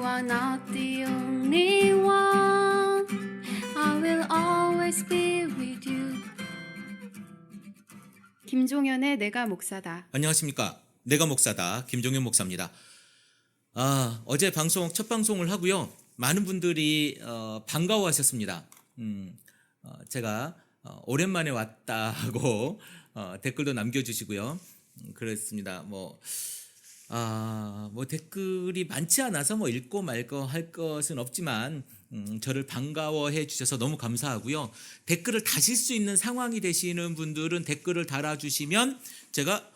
You are not the only one. I will always be with you. 김종현의 내가 목사다. 안녕하십니까. 내가 목사다. 김종현 목사입니다. 아, 어제 방송, 첫 방송을 하고요. 많은 분들이 어, 반가워 하셨습니다. 음, 어, 제가 어, 오랜만에 왔다고 어, 댓글도 남겨주시고요. 음, 그랬습니다. 뭐, 아, 뭐 댓글이 많지 않아서 뭐 읽고 말고 할 것은 없지만 음, 저를 반가워해 주셔서 너무 감사하고요. 댓글을 다실 수 있는 상황이 되시는 분들은 댓글을 달아주시면 제가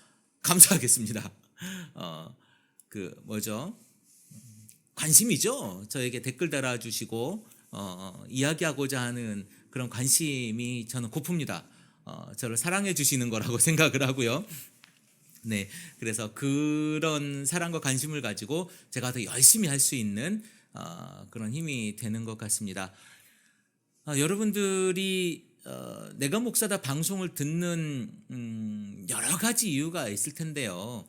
감사하겠습니다. 어, 그 뭐죠? 관심이죠. 저에게 댓글 달아주시고 어, 이야기하고자 하는 그런 관심이 저는 고픕니다. 어, 저를 사랑해 주시는 거라고 생각을 하고요. 네, 그래서 그런 사랑과 관심을 가지고 제가 더 열심히 할 수 있는 어, 그런 힘이 되는 것 같습니다. 아, 여러분들이 어, 내가 목사다 방송을 듣는 음, 여러 가지 이유가 있을 텐데요.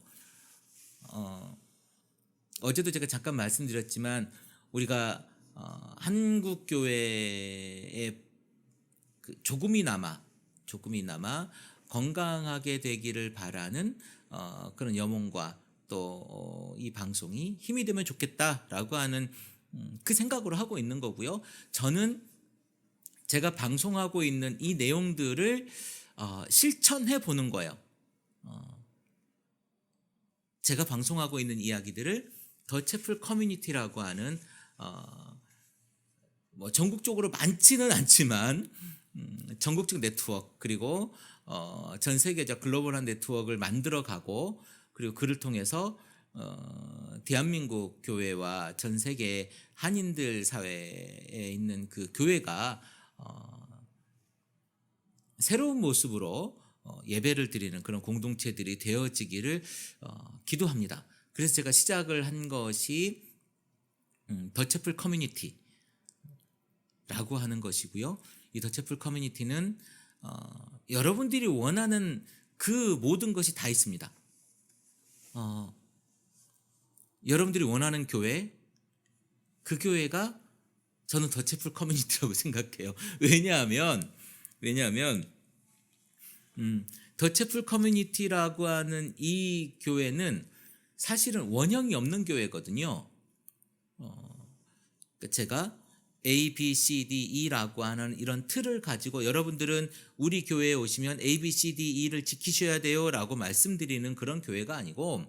어, 어제도 제가 잠깐 말씀드렸지만 우리가 어, 한국 교회에 그 조금이나마 조금이나마 건강하게 되기를 바라는 어, 그런 여몽과 또 이 방송이 힘이 되면 좋겠다라고 하는 음, 그 생각으로 하고 있는 거고요. 저는 제가 방송하고 있는 이 내용들을 어, 실천해 보는 거예요. 어, 제가 방송하고 있는 이야기들을 더 채플 커뮤니티라고 하는 어, 뭐 전국적으로 많지는 않지만 음, 전국적 네트워크 그리고 어, 전 세계적 글로벌한 네트워크를 만들어가고 그리고 그를 통해서 어, 대한민국 교회와 전 세계 한인들 사회에 있는 그 교회가 어, 새로운 모습으로 어, 예배를 드리는 그런 공동체들이 되어지기를 어, 기도합니다. 그래서 제가 시작을 한 것이 음, 더채플 커뮤니티라고 하는 것이고요. 이 더채플 커뮤니티는 어, 여러분들이 원하는 그 모든 것이 다 있습니다. 어, 여러분들이 원하는 교회, 그 교회가 저는 더채플 커뮤니티라고 생각해요. 왜냐하면 왜냐하면 음, 더채플 커뮤니티라고 하는 이 교회는 사실은 원형이 없는 교회거든요. 어, 그러니까 제가 A, B, C, D, E라고 하는 이런 틀을 가지고 여러분들은 우리 교회에 오시면 A, B, C, D, E를 지키셔야 돼요 라고 말씀드리는 그런 교회가 아니고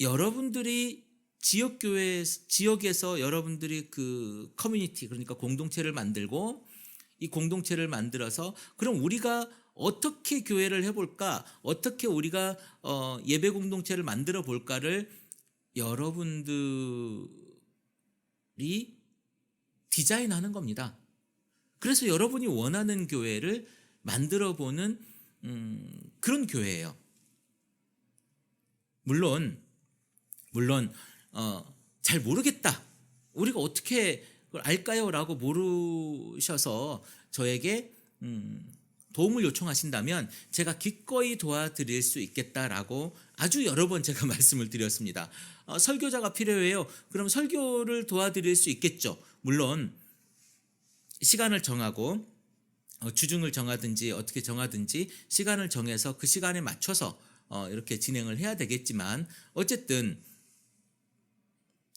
여러분들이 지역 교회 지역에서 여러분들이 그 커뮤니티 그러니까 공동체를 만들고 이 공동체를 만들어서 그럼 우리가 어떻게 교회를 해볼까? 어떻게 우리가 어, 예배 공동체를 만들어 볼까를 여러분들이 디자인하는 겁니다. 그래서 여러분이 원하는 교회를 만들어 보는 음, 그런 교회예요. 물론 물론 어, 잘 모르겠다. 우리가 어떻게 그걸 알까요?라고 모르셔서 저에게 음, 도움을 요청하신다면 제가 기꺼이 도와드릴 수 있겠다라고 아주 여러 번 제가 말씀을 드렸습니다. 어, 설교자가 필요해요. 그럼 설교를 도와드릴 수 있겠죠. 물론 시간을 정하고 어, 주중을 정하든지 어떻게 정하든지 시간을 정해서 그 시간에 맞춰서 어, 이렇게 진행을 해야 되겠지만 어쨌든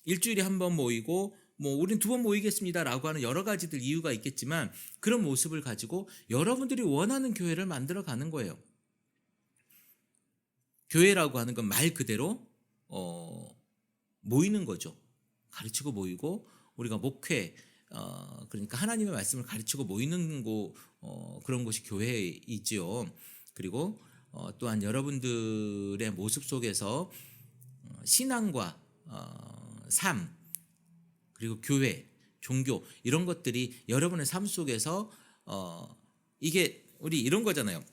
일주일에 한 번 모이고 뭐 우린 두 번 모이겠습니다라고 하는 여러 가지들 이유가 있겠지만 그런 모습을 가지고 여러분들이 원하는 교회를 만들어 가는 거예요. 교회라고 하는 건 말 그대로 어, 모이는 거죠. 가르치고 모이고 우리가 목회 어, 그러니까 하나님의 말씀을 가르치고 모이는 곳 어, 그런 곳이 교회이지요. 그리고 어, 또한 여러분들의 모습 속에서 어, 신앙과 어, 삶 그리고 교회, 종교 이런 것들이 여러분의 삶 속에서 어, 이게 우리 이런 거잖아요.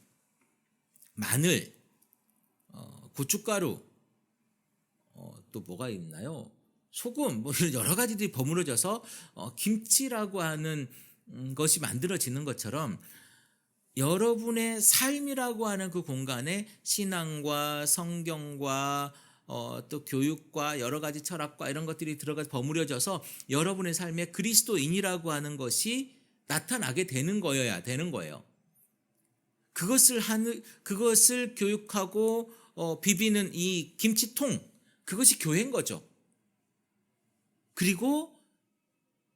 마늘, 어, 고춧가루, 어, 또 뭐가 있나요? 소금, 뭐 여러 가지들이 버무려져서 어, 김치라고 하는 음, 것이 만들어지는 것처럼 여러분의 삶이라고 하는 그 공간에 신앙과 성경과 어, 또 교육과 여러 가지 철학과 이런 것들이 들어가 버무려져서 여러분의 삶에 그리스도인이라고 하는 것이 나타나게 되는 거여야 되는 거예요. 그것을 하는 그것을 교육하고 어, 비비는 이 김치통 그것이 교회인 거죠. 그리고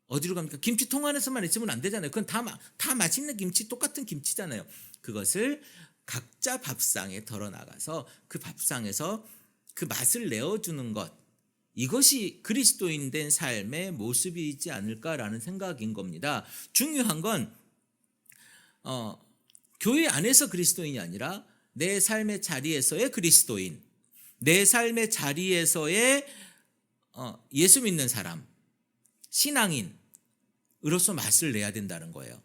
어디로 갑니까? 김치통 안에서만 있으면 안 되잖아요. 그건 다, 마- 다 맛있는 김치, 똑같은 김치잖아요. 그것을 각자 밥상에 덜어 나가서 그 밥상에서 그 맛을 내어주는 것. 이것이 그리스도인 된 삶의 모습이지 않을까라는 생각인 겁니다. 중요한 건, 어, 교회 안에서 그리스도인이 아니라 내 삶의 자리에서의 그리스도인, 내 삶의 자리에서의 어, 예수 믿는 사람, 신앙인으로서 맛을 내야 된다는 거예요.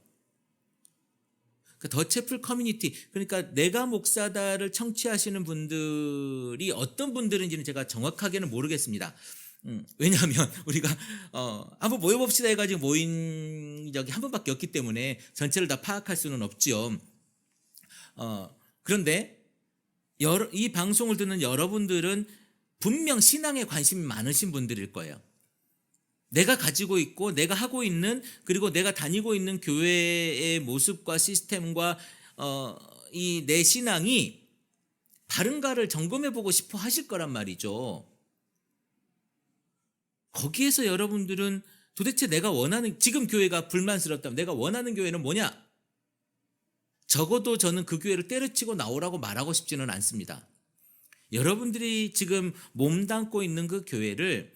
그 더체플 커뮤니티 그러니까 내가 목사다를 청취하시는 분들이 어떤 분들인지는 제가 정확하게는 모르겠습니다. 음, 왜냐하면 우리가 어, 한번 모여봅시다 해가지고 모인 적이 한 번밖에 없기 때문에 전체를 다 파악할 수는 없지요. 어, 그런데 여러, 이 방송을 듣는 여러분들은 분명 신앙에 관심이 많으신 분들일 거예요. 내가 가지고 있고 내가 하고 있는 그리고 내가 다니고 있는 교회의 모습과 시스템과 어, 이 내 신앙이 바른가를 점검해 보고 싶어 하실 거란 말이죠. 거기에서 여러분들은 도대체 내가 원하는 지금 교회가 불만스럽다면 내가 원하는 교회는 뭐냐? 적어도 저는 그 교회를 때려치고 나오라고 말하고 싶지는 않습니다. 여러분들이 지금 몸담고 있는 그 교회를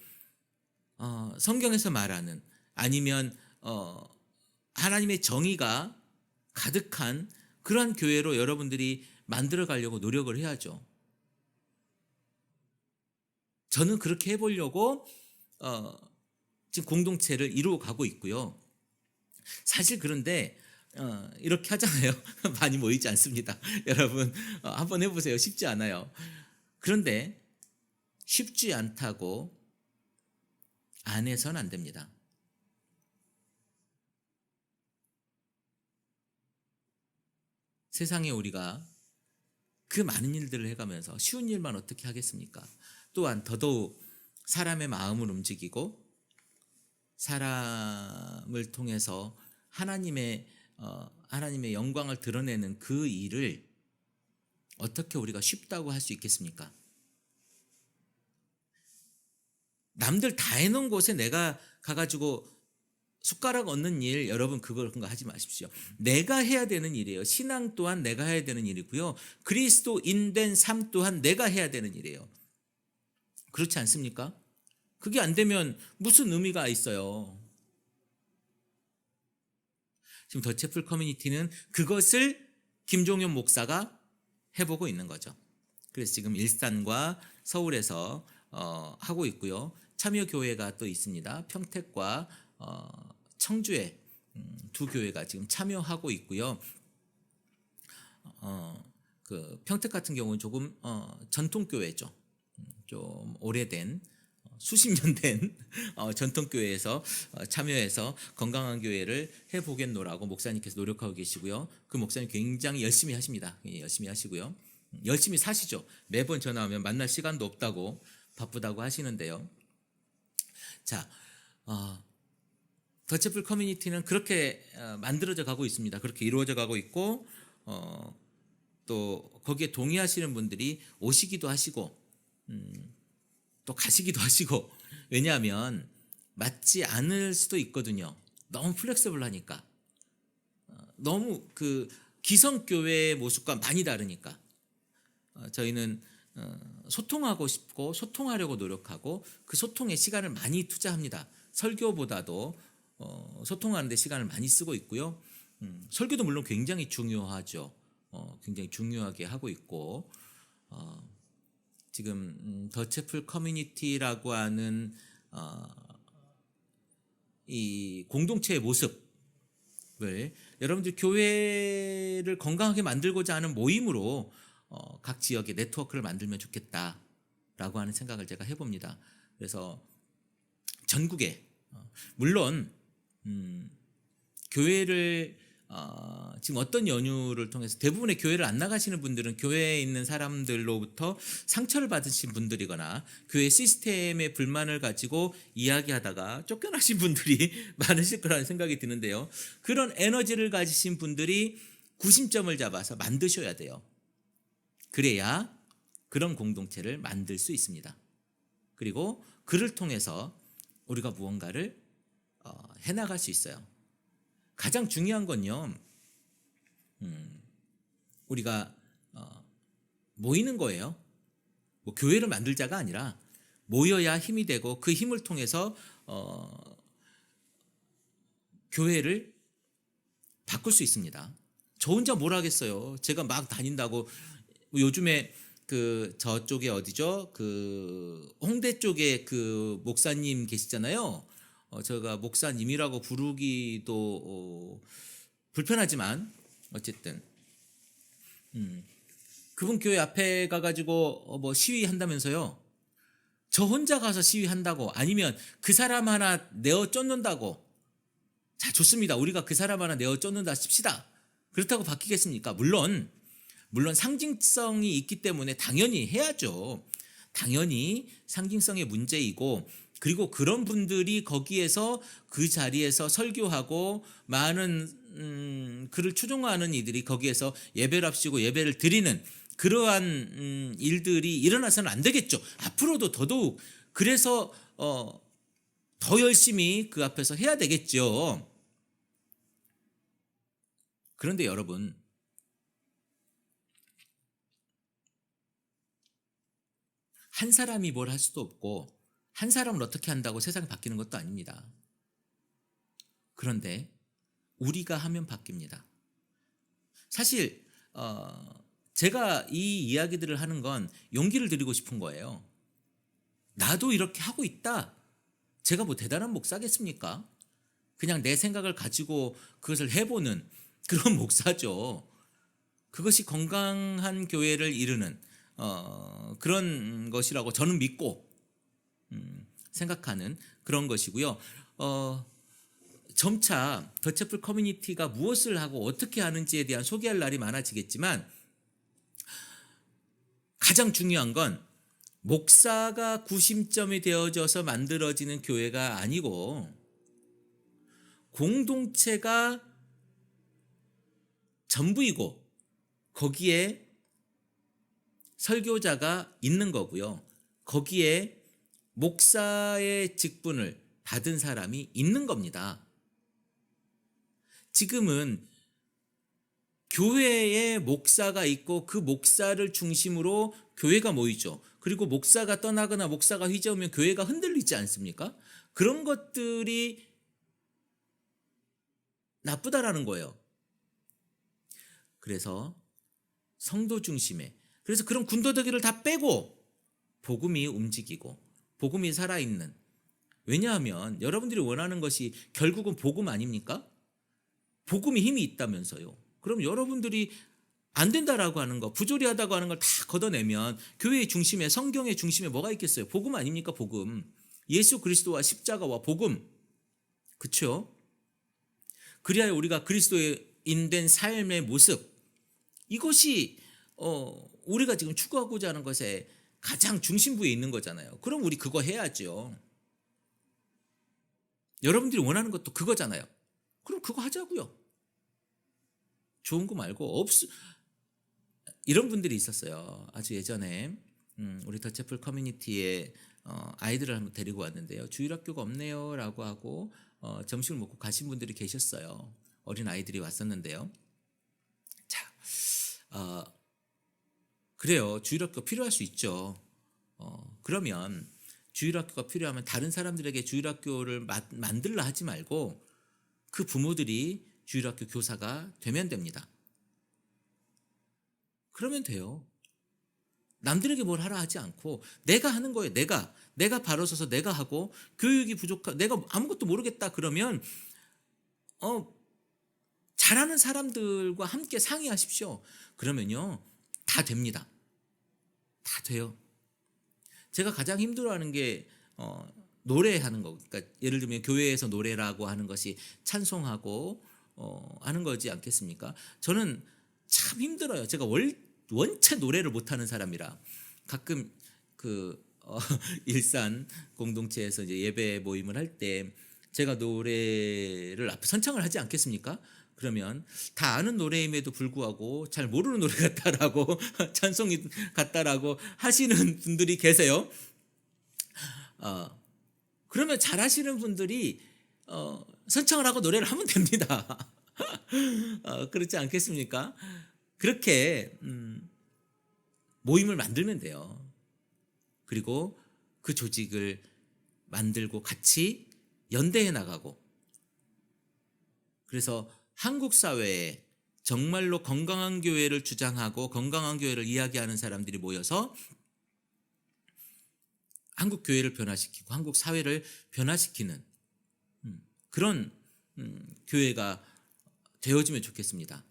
어, 성경에서 말하는 아니면 어, 하나님의 정의가 가득한 그러한 교회로 여러분들이 만들어 가려고 노력을 해야죠. 저는 그렇게 해보려고 어, 지금 공동체를 이루어 가고 있고요. 사실 그런데 어, 이렇게 하잖아요. 많이 모이지 않습니다. 여러분 어, 한번 해보세요. 쉽지 않아요. 그런데 쉽지 않다고 안 해선 안 됩니다. 세상에 우리가 그 많은 일들을 해가면서 쉬운 일만 어떻게 하겠습니까? 또한 더더욱 사람의 마음을 움직이고 사람을 통해서 하나님의 어, 하나님의 영광을 드러내는 그 일을 어떻게 우리가 쉽다고 할 수 있겠습니까? 남들 다 해놓은 곳에 내가 가가지고 숟가락 얻는 일 여러분 그걸 그런 거 하지 마십시오. 내가 해야 되는 일이에요. 신앙 또한 내가 해야 되는 일이고요. 그리스도인 된 삶 또한 내가 해야 되는 일이에요. 그렇지 않습니까? 그게 안 되면 무슨 의미가 있어요? 지금 더체플 커뮤니티는 그것을 김종현 목사가 해보고 있는 거죠. 그래서 지금 일산과 서울에서 어, 하고 있고요. 참여 교회가 또 있습니다. 평택과 어, 청주에 음, 두 교회가 지금 참여하고 있고요. 어, 그 평택 같은 경우는 조금 어, 전통 교회죠. 음, 좀 오래된 어, 수십 년된 어, 전통 교회에서 어, 참여해서 건강한 교회를 해보겠노라고 목사님께서 노력하고 계시고요. 그 목사님 굉장히 열심히 하십니다. 예, 열심히 하시고요. 음, 열심히 사시죠. 매번 전화하면 만날 시간도 없다고 바쁘다고 하시는데요. 자, 어, 더체플 커뮤니티는 그렇게 어, 만들어져 가고 있습니다. 그렇게 이루어져 가고 있고 어, 또 거기에 동의하시는 분들이 오시기도 하시고 음, 또 가시기도 하시고 왜냐하면 맞지 않을 수도 있거든요. 너무 플렉서블하니까 어, 너무 그 기성교회의 모습과 많이 다르니까 어, 저희는 어, 소통하고 싶고 소통하려고 노력하고 그 소통에 시간을 많이 투자합니다. 설교보다도 어, 소통하는데 시간을 많이 쓰고 있고요. 음, 설교도 물론 굉장히 중요하죠. 어, 굉장히 중요하게 하고 있고 어, 지금 음, 더체플 커뮤니티라고 하는 어, 이 공동체의 모습을 여러분들 교회를 건강하게 만들고자 하는 모임으로 어, 각 지역의 네트워크를 만들면 좋겠다라고 하는 생각을 제가 해봅니다. 그래서 전국에 어, 물론 음, 교회를 어, 지금 어떤 연유를 통해서 대부분의 교회를 안 나가시는 분들은 교회에 있는 사람들로부터 상처를 받으신 분들이거나 교회 시스템에 불만을 가지고 이야기하다가 쫓겨나신 분들이 많으실 거라는 생각이 드는데요. 그런 에너지를 가지신 분들이 구심점을 잡아서 만드셔야 돼요. 그래야 그런 공동체를 만들 수 있습니다. 그리고 그를 통해서 우리가 무언가를 어, 해나갈 수 있어요. 가장 중요한 건요, 음, 우리가 어, 모이는 거예요. 뭐 교회를 만들자가 아니라 모여야 힘이 되고 그 힘을 통해서 어, 교회를 바꿀 수 있습니다. 저 혼자 뭘 하겠어요. 제가 막 다닌다고 요즘에 그 저쪽에 어디죠? 그 홍대 쪽에 그 목사님 계시잖아요. 어, 제가 목사님이라고 부르기도 어, 불편하지만 어쨌든 음, 그분 교회 앞에 가가지고 어, 뭐 시위한다면서요. 저 혼자 가서 시위한다고 아니면 그 사람 하나 내어 쫓는다고 자 좋습니다. 우리가 그 사람 하나 내어 쫓는다 칩시다. 그렇다고 바뀌겠습니까? 물론 물론 상징성이 있기 때문에 당연히 해야죠. 당연히 상징성의 문제이고 그리고 그런 분들이 거기에서 그 자리에서 설교하고 많은 음, 그를 추종하는 이들이 거기에서 예배를 합시고 예배를 드리는 그러한 음, 일들이 일어나서는 안 되겠죠. 앞으로도 더더욱 그래서 어, 더 열심히 그 앞에서 해야 되겠죠. 그런데 여러분 한 사람이 뭘 할 수도 없고 한 사람을 어떻게 한다고 세상이 바뀌는 것도 아닙니다. 그런데 우리가 하면 바뀝니다. 사실 어, 제가 이 이야기들을 하는 건 용기를 드리고 싶은 거예요. 나도 이렇게 하고 있다. 제가 뭐 대단한 목사겠습니까? 그냥 내 생각을 가지고 그것을 해보는 그런 목사죠. 그것이 건강한 교회를 이루는 어, 그런 것이라고 저는 믿고 음, 생각하는 그런 것이고요. 어, 점차 더체플 커뮤니티가 무엇을 하고 어떻게 하는지에 대한 소개할 날이 많아지겠지만 가장 중요한 건 목사가 구심점이 되어져서 만들어지는 교회가 아니고 공동체가 전부이고 거기에 설교자가 있는 거고요. 거기에 목사의 직분을 받은 사람이 있는 겁니다. 지금은 교회에 목사가 있고 그 목사를 중심으로 교회가 모이죠. 그리고 목사가 떠나거나 목사가 휘저으면 교회가 흔들리지 않습니까? 그런 것들이 나쁘다라는 거예요. 그래서 성도 중심에 그래서 그런 군더더기를 다 빼고 복음이 움직이고 복음이 살아있는 왜냐하면 여러분들이 원하는 것이 결국은 복음 아닙니까? 복음이 힘이 있다면서요. 그럼 여러분들이 안 된다라고 하는 거, 부조리하다고 하는 걸 다 걷어내면 교회의 중심에 성경의 중심에 뭐가 있겠어요? 복음 아닙니까? 복음. 예수 그리스도와 십자가와 복음. 그렇죠? 그리하여 우리가 그리스도인된 삶의 모습 이것이 어, 우리가 지금 추구하고자 하는 것에 가장 중심부에 있는 거잖아요. 그럼 우리 그거 해야죠. 여러분들이 원하는 것도 그거잖아요. 그럼 그거 하자고요. 좋은 거 말고 없 이런 분들이 있었어요. 아주 예전에 음, 우리 더체플 커뮤니티에 어, 아이들을 한번 데리고 왔는데요. 주일학교가 없네요라고 하고 어, 점심을 먹고 가신 분들이 계셨어요. 어린 아이들이 왔었는데요. 자, 어, 그래요. 주일학교 필요할 수 있죠. 어, 그러면 주일학교가 필요하면 다른 사람들에게 주일학교를 마, 만들라 하지 말고 그 부모들이 주일학교 교사가 되면 됩니다. 그러면 돼요. 남들에게 뭘 하라 하지 않고 내가 하는 거예요. 내가 내가 바로 서서 내가 하고 교육이 부족하 내가 아무것도 모르겠다 그러면 어 잘하는 사람들과 함께 상의하십시오. 그러면요 다 됩니다. 다 돼요. 제가 가장 힘들어하는 게 어, 노래하는 거. 그러니까 예를 들면 교회에서 노래라고 하는 것이 찬송하고 어, 하는 거지 않겠습니까? 저는 참 힘들어요. 제가 월, 원체 노래를 못하는 사람이라 가끔 그 어, 일산 공동체에서 이제 예배 모임을 할 때 제가 노래를 앞에 선창을 하지 않겠습니까? 그러면 다 아는 노래임에도 불구하고 잘 모르는 노래 같다라고 찬송이 같다라고 하시는 분들이 계세요. 어, 그러면 잘하시는 분들이 어, 선창을 하고 노래를 하면 됩니다. 어, 그렇지 않겠습니까? 그렇게 음, 모임을 만들면 돼요. 그리고 그 조직을 만들고 같이 연대해 나가고 그래서 한국 사회에 정말로 건강한 교회를 주장하고 건강한 교회를 이야기하는 사람들이 모여서 한국 교회를 변화시키고 한국 사회를 변화시키는 음, 그런 음, 교회가 되어지면 좋겠습니다.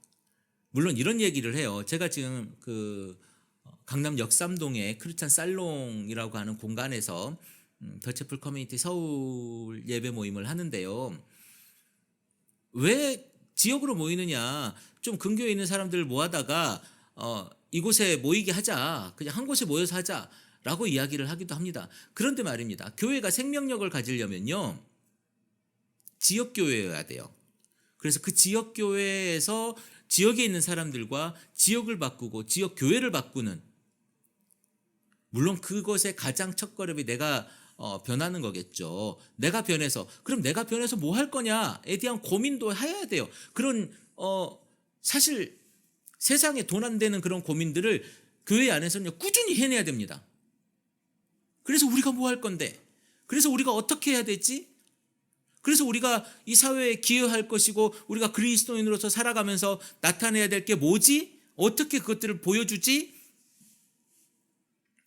물론 이런 얘기를 해요. 제가 지금 그 어, 강남 역삼동의 크리스찬 살롱이라고 하는 공간에서 음, 더체플 커뮤니티 서울 예배 모임을 하는데요. 왜 지역으로 모이느냐? 좀 근교에 있는 사람들을 모아다가 어, 이곳에 모이게 하자. 그냥 한 곳에 모여서 하자라고 이야기를 하기도 합니다. 그런데 말입니다. 교회가 생명력을 가지려면요. 지역 교회여야 돼요. 그래서 그 지역 교회에서 지역에 있는 사람들과 지역을 바꾸고 지역 교회를 바꾸는 물론 그것의 가장 첫 걸음이 내가 어, 변하는 거겠죠. 내가 변해서 그럼 내가 변해서 뭐 할 거냐에 대한 고민도 해야 돼요. 그런 어 사실 세상에 돈 안 되는 그런 고민들을 교회 안에서는 꾸준히 해내야 됩니다. 그래서 우리가 뭐 할 건데? 그래서 우리가 어떻게 해야 되지? 그래서 우리가 이 사회에 기여할 것이고 우리가 그리스도인으로서 살아가면서 나타내야 될 게 뭐지? 어떻게 그것들을 보여주지?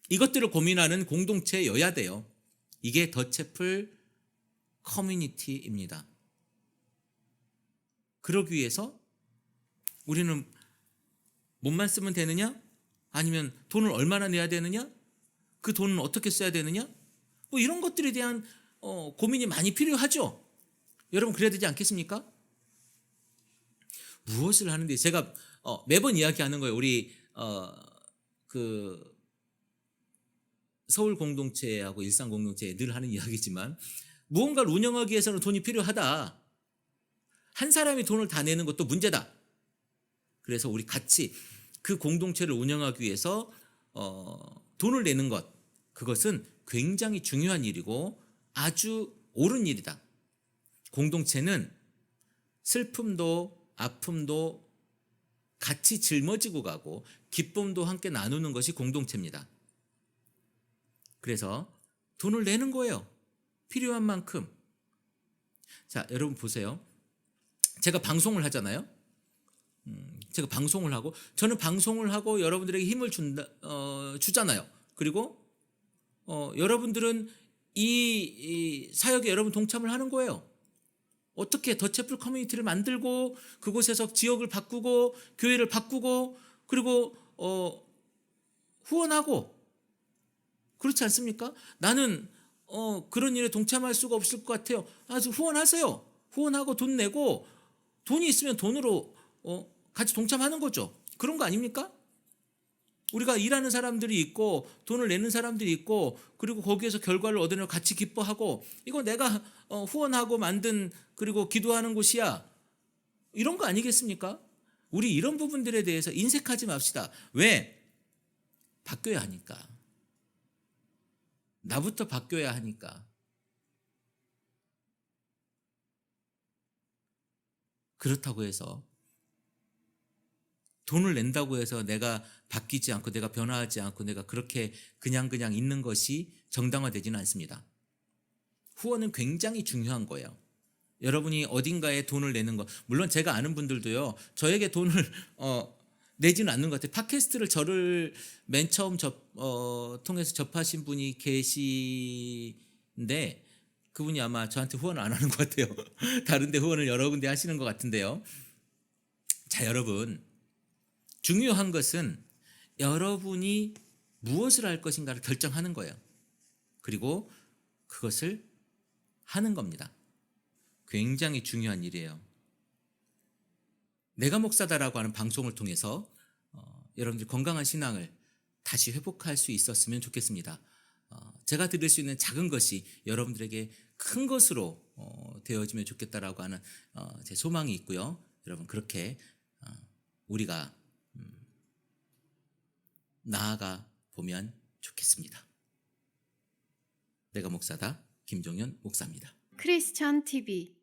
이것들을 고민하는 공동체여야 돼요. 이게 더채플 커뮤니티입니다. 그러기 위해서 우리는 몸만 쓰면 되느냐? 아니면 돈을 얼마나 내야 되느냐? 그 돈은 어떻게 써야 되느냐? 뭐 이런 것들에 대한 어, 고민이 많이 필요하죠. 여러분 그래야 되지 않겠습니까? 무엇을 하는데 제가 어, 매번 이야기하는 거예요. 우리 어, 그 서울 공동체하고 일산 공동체에 늘 하는 이야기지만 무언가를 운영하기 위해서는 돈이 필요하다. 한 사람이 돈을 다 내는 것도 문제다. 그래서 우리 같이 그 공동체를 운영하기 위해서 어, 돈을 내는 것 그것은 굉장히 중요한 일이고 아주 옳은 일이다. 공동체는 슬픔도 아픔도 같이 짊어지고 가고 기쁨도 함께 나누는 것이 공동체입니다. 그래서 돈을 내는 거예요. 필요한 만큼. 자, 여러분 보세요. 제가 방송을 하잖아요. 음, 제가 방송을 하고 저는 방송을 하고 여러분들에게 힘을 준다 어, 주잖아요. 그리고 어, 여러분들은 이, 이 사역에 여러분 동참을 하는 거예요. 어떻게 더채플 커뮤니티를 만들고 그곳에서 지역을 바꾸고 교회를 바꾸고 그리고 어, 후원하고 그렇지 않습니까? 나는 어, 그런 일에 동참할 수가 없을 것 같아요. 아주 후원하세요. 후원하고 돈 내고 돈이 있으면 돈으로 어, 같이 동참하는 거죠. 그런 거 아닙니까? 우리가 일하는 사람들이 있고 돈을 내는 사람들이 있고 그리고 거기에서 결과를 얻으려 같이 기뻐하고 이거 내가 어, 후원하고 만든 그리고 기도하는 곳이야. 이런 거 아니겠습니까? 우리 이런 부분들에 대해서 인색하지 맙시다. 왜? 바뀌어야 하니까. 나부터 바뀌어야 하니까. 그렇다고 해서 돈을 낸다고 해서 내가 바뀌지 않고 내가 변화하지 않고 내가 그렇게 그냥 그냥 있는 것이 정당화되지는 않습니다. 후원은 굉장히 중요한 거예요. 여러분이 어딘가에 돈을 내는 거 물론 제가 아는 분들도요 저에게 돈을 어, 내지는 않는 것 같아요. 팟캐스트를 저를 맨 처음 접, 어, 통해서 접하신 분이 계시는데 그분이 아마 저한테 후원을 안 하는 것 같아요. 다른데 후원을 여러 군데 하시는 것 같은데요. 자 여러분 중요한 것은 여러분이 무엇을 할 것인가를 결정하는 거예요. 그리고 그것을 하는 겁니다. 굉장히 중요한 일이에요. 내가 목사다라고 하는 방송을 통해서 어, 여러분들 건강한 신앙을 다시 회복할 수 있었으면 좋겠습니다. 어, 제가 드릴 수 있는 작은 것이 여러분들에게 큰 것으로 어, 되어지면 좋겠다라고 하는 어, 제 소망이 있고요. 여러분 그렇게 어, 우리가 음, 나아가 보면 좋겠습니다. 내가 목사다 김종현 목사입니다. 크리스천 TV